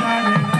Hare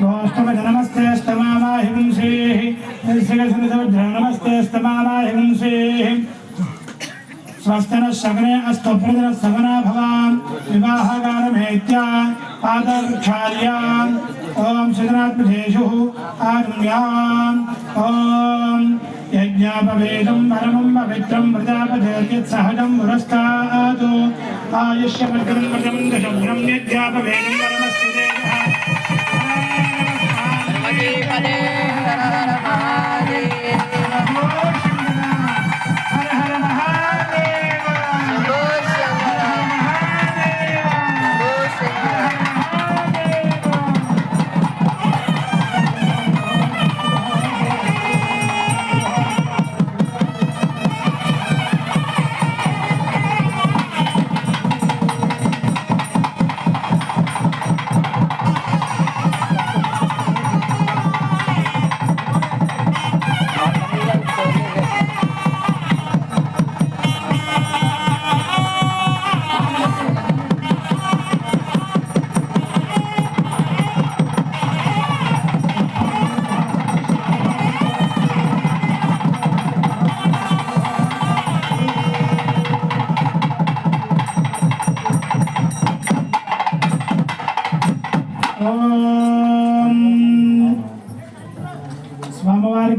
గోష్టమ నమస్తే స్తమామాహి వింశేః నమస్తే స్తమామాహి వింశేః స్వస్తన సగనే అస్తు ప్రజన సగనా భవాన్ వివాహగానమేత్య పాదర్క్షాల్యాం ఓం సగనాత్మధేషు ఆగమ్యాం ఓం యజ్ఞాపవేదం పరమం పవిత్రం ప్రజాపతిర్యత్ పురస్కాదు ఆయుష్యమగ్రం పదం దశగ్రం యజ్ఞాపవేదం పరమస్తు దేవ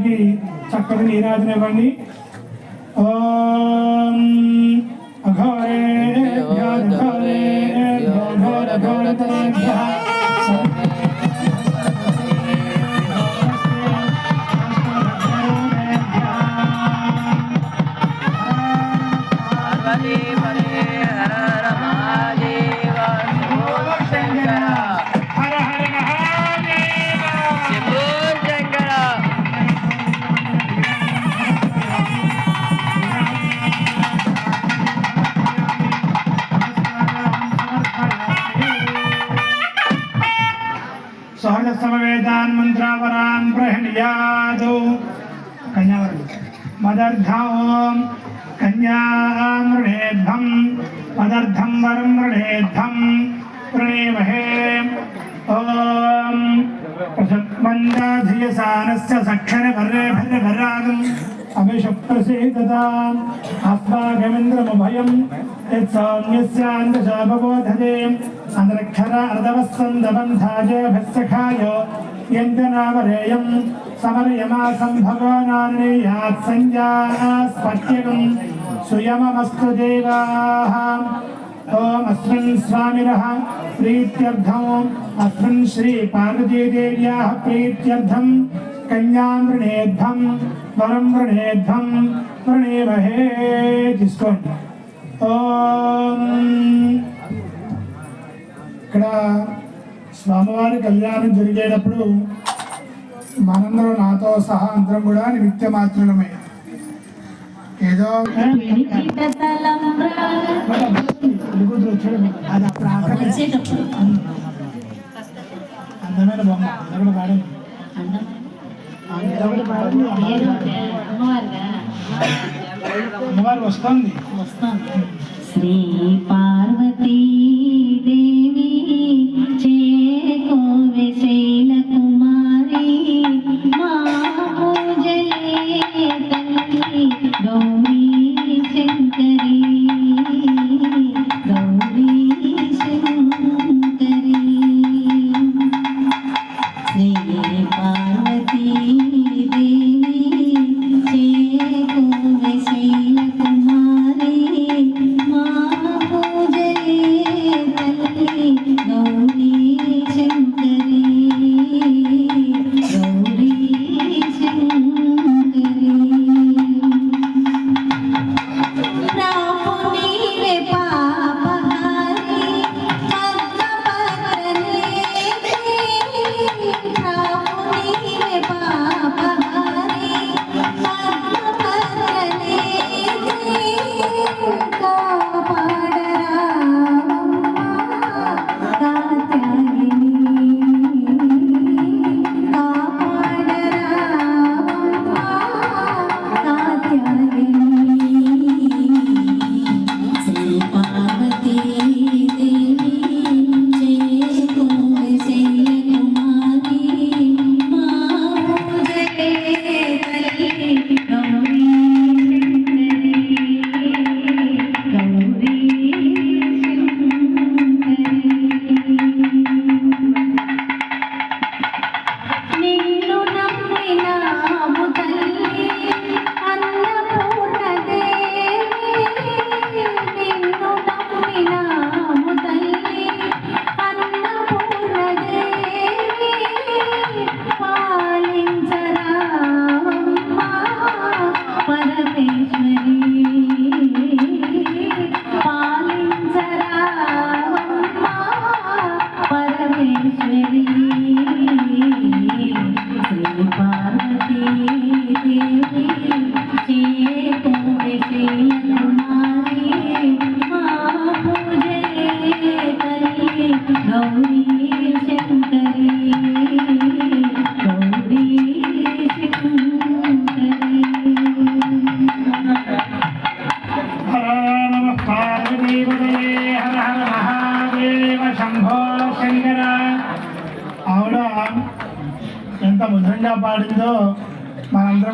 స్వామివారికి చక్కటి నీరాజన ఇవ్వండి ఓం అఘోరే ఘోరే ఘోర ఘోర कन्यावरण मदर्धा ओम कन्यामृणेभ्यं मदर्थं वरं मृणेभ्यं प्रणेमहे। ॐ। प्रसत्मन्दाधियसानस्य सक्षरभर्रेभर्रेभर्रागम् अभिषप्रसीदताम् अस्माकमिन्द्रमभयं यत्सौम्यस्यान्तशापबोधते अन्तरक्षर अर्धवस्सन्दबन्धाय भत्सखाय यन्तनावरेयम् అంతరక్షర అర్ధవస్సందబంధాయ భస్సఖాయ యంతనామరేయం సుయమమస్తు దేవాः ఓం అస్మిన్ స్వామినః ప్రీత్యర్థం అస్మిన్ శ్రీ పార్వతీదేవ్యాः ప్రీత్యర్థం కన్యాం వృణేద్ధం వరం వృణేద్ధం వృణేమహే తీసుకోండి ఇక్కడ స్వామివారి కళ్యాణం జరిగేటప్పుడు మనందరం నాతో సహా అందరం కూడా నిమిత్త మాత్రమే ఏదో అందమైన బొమ్మ. అందరూ పాడండి అమ్మవారు వస్తుంది. శ్రీ పార్వతీ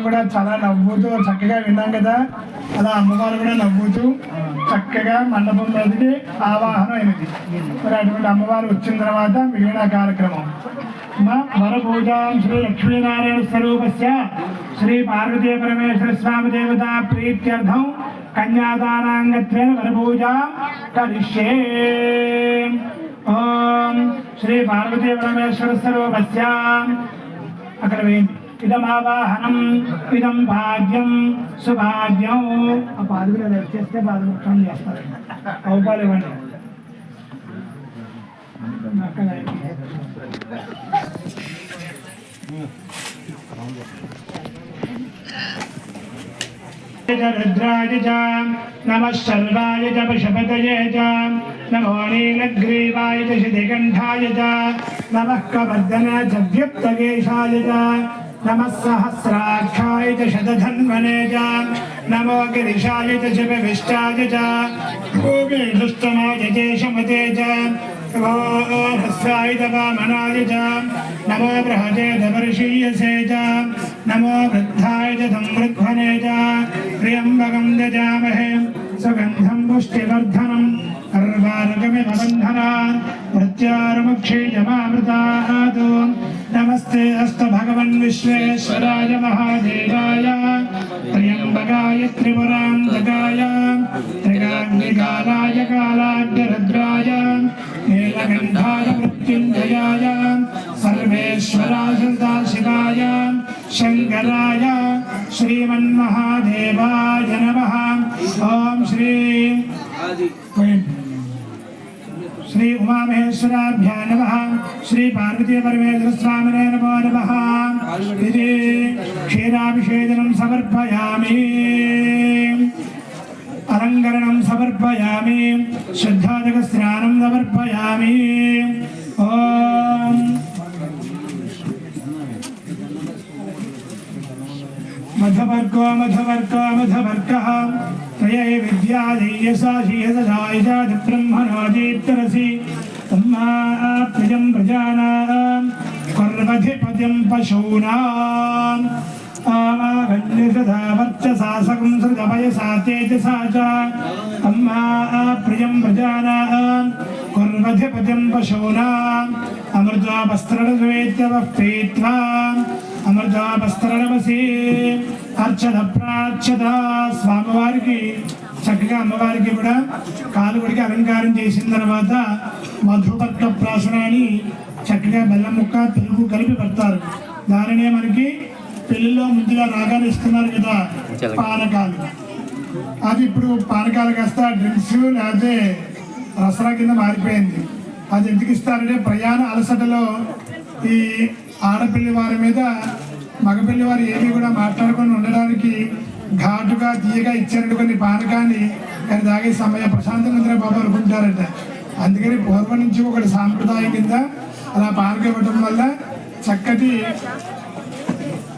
కూడా చాలా నవ్వుతూ చక్కగా విన్నాం కదా. అలా అమ్మవారు కూడా నవ్వుతూ చక్కగా మండపం మీదకి ఆవాహనం అయినది మరి అటువంటి అమ్మవారు వచ్చిన తర్వాత మిగిలిన కార్యక్రమం. మా వరపూజాం శ్రీ లక్ష్మీనారాయణ స్వరూపస్య శ్రీ పార్వతీ పరమేశ్వర స్వామి దేవత ప్రీత్యర్థం కన్యాదానాంగత్వేన వరపూజా కరిష్యే. ఓం శ్రీ పార్వతీ పరమేశ్వర స్వరూపస్య. అక్కడ వేయండి. ఇదమావాహనం ఇదం భాగ్యం సుభాగ్యం ఆ పాదుకులు అది చేస్తే బాధముఖం చేస్తారు అవపాలు ఇవ్వండి అక్కడ रुद्राय च नमः शर्वाय च पशुपतये च नमो नीलग्रीवाय च शितिकण्ठाय च नमः कवर्धन च व्युक्तकेशाय च नमः सहस्राक्षाय च शतधन्वने नमो गिरिशाय च शिवविष्टाय च नमो बृहते च वर्षीयसे च, नमो वृद्धाय च संवृद्धने च, त्र्यम्बकं यजामहे सुगन्धं पुष्टिवर्धनम् मृत्यारुमुक्षीयमामृतात् नमस्ते, अस्तु भगवन् विश्वेश्वराय महादेवाय। त्र्यम्बकाय, त्रिपुरान्तकाय, त्रिकाग्निकालाय, कालाग्निरुद्राय, नीलकण्ठाय, मृत्युञ्जयाय सर्वेश्वराय सदाशिवाय शङ्कराय, श्रीमन्महादेवाय नमः। ॐ श्री श्री उमामहेश्वराभ्यां नमः। श्री पार्वती परमेश्वर स्वामिने पुष्पाभिषेदनं समर्पया अलङ्करणं समर्पया श्रद्धाजगस्नानं समर्पयामि समर्पया मधवर्गो मधवर्ग मधवर्ग त्रये विद्याधीयसा श्रियसदायिषादिब्रह्मणो प्रजानां कर्मधिपतिं కర్వధిపతిం పశూనాం ఆమాగన్యసదా వర్చసా సకం సృజవయసా తేజసా చ తమ్మా ప్రియం ప్రజానాం. కుర్వధిపతిం పశూనాం అమృతోపస్త్రవేత్యవః పీత్వా అమృతోపస్త్రమసి అర్చన ప్రార్చత స్వామివారికి చక్కగా అమ్మవారికి కూడా కాలుగుడికి అలంకారం చేసిన తర్వాత మధుపర్క ప్రాసనాన్ని చక్కగా బెల్లం ముక్క పెరుగు కలిపి పెడతారు. దానినే మనకి పెళ్ళిలో ముందుగా రాగాలు ఇస్తున్నారు కదా పానకాలు. అది ఇప్పుడు పానకాలు కాస్త డ్రింక్స్ లేకపోతే రసరా కింద మారిపోయింది. అది ఎందుకు ఇస్తారంటే ప్రయాణ అలసటలో ఈ ఆడపిల్లి వారి మీద మగపిల్లి వారు ఏమీ కూడా మాట్లాడుకొని ఉండడానికి ఘాటుగా తీయగా ఇచ్చారంటే కొన్ని పానకాన్ని. కానీ తాగే సమయ ప్రశాంతంగా ఉందిరా బాబు అనుకుంటారట. అందుకని పూర్వం నుంచి ఒకటి సాంప్రదాయం కింద అలా పానకం ఇవ్వడం వల్ల చక్కటి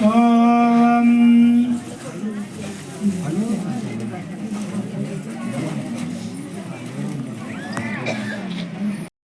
Uh,